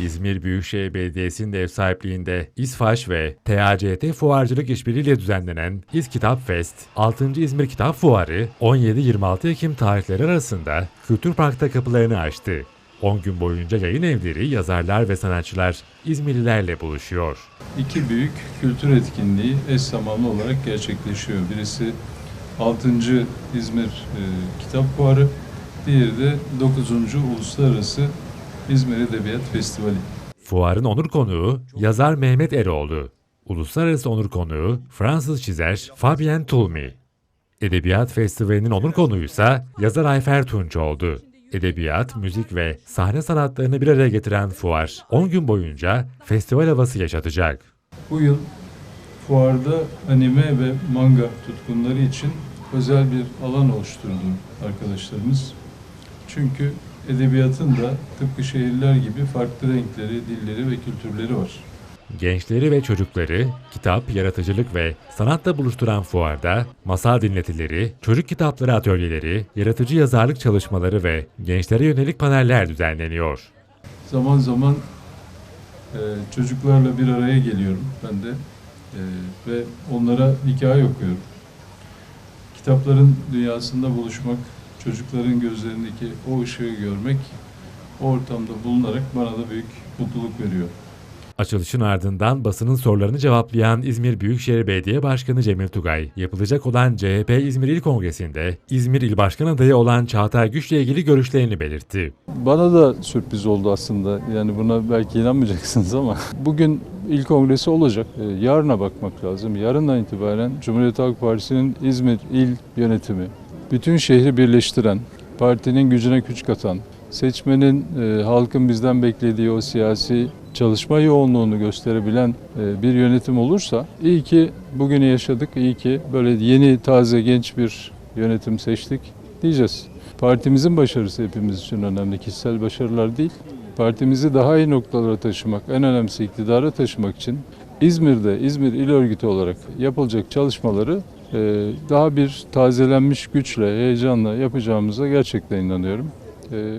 İzmir Büyükşehir Belediyesi'nin ev sahipliğinde İSFAŞ ve TACT Fuarcılık İşbirliğiyle düzenlenen İz Kitap Fest, 6. İzmir Kitap Fuarı 17-26 Ekim tarihleri arasında Kültür Park'ta kapılarını açtı. 10 gün boyunca yayın evleri, yazarlar ve sanatçılar İzmirlilerle buluşuyor. İki büyük kültür etkinliği eş zamanlı olarak gerçekleşiyor. Birisi 6. İzmir e, Kitap Fuarı, diğeri de 9. Uluslararası İzmir Edebiyat Festivali. Fuarın onur konuğu yazar Mehmet Eroğlu. Uluslararası onur konuğu Fransız çizer Fabien Tulmy. Edebiyat Festivali'nin onur konuğuysa yazar Ayfer Tunç oldu. Edebiyat, müzik ve sahne sanatlarını bir araya getiren fuar 10 gün boyunca festival havası yaşatacak. Bu yıl fuarda anime ve manga tutkunları için özel bir alan oluşturdu arkadaşlarımız. Çünkü edebiyatın da tıpkı şehirler gibi farklı renkleri, dilleri ve kültürleri var. Gençleri ve çocukları kitap, yaratıcılık ve sanatla buluşturan fuarda masal dinletileri, çocuk kitapları atölyeleri, yaratıcı yazarlık çalışmaları ve gençlere yönelik paneller düzenleniyor. Zaman zaman e, çocuklarla bir araya geliyorum ben de E, ve onlara hikaye okuyorum. Kitapların dünyasında buluşmak, çocukların gözlerindeki o ışığı görmek, o ortamda bulunarak bana da büyük mutluluk veriyor. Açılışın ardından basının sorularını cevaplayan İzmir Büyükşehir Belediye Başkanı Cemil Tugay, yapılacak olan CHP İzmir İl Kongresi'nde İzmir İl Başkan adayı olan Çağatay Güç'le ilgili görüşlerini belirtti. Bana da sürpriz oldu aslında. Yani buna belki inanmayacaksınız ama bugün il kongresi olacak. Ee, Yarına bakmak lazım. Yarından itibaren Cumhuriyet Halk Partisi'nin İzmir il yönetimi bütün şehri birleştiren, partinin gücüne güç katan, seçmenin, e, halkın bizden beklediği o siyasi çalışma yoğunluğunu gösterebilen e, bir yönetim olursa iyi ki bugünü yaşadık, iyi ki böyle yeni, taze, genç bir yönetim seçtik diyeceğiz. Partimizin başarısı hepimiz için önemli, kişisel başarılar değil. Partimizi daha iyi noktalara taşımak, en önemlisi iktidara taşımak için İzmir'de, İzmir İl Örgütü olarak yapılacak çalışmaları daha bir tazelenmiş güçle, heyecanla yapacağımıza gerçekten inanıyorum. E,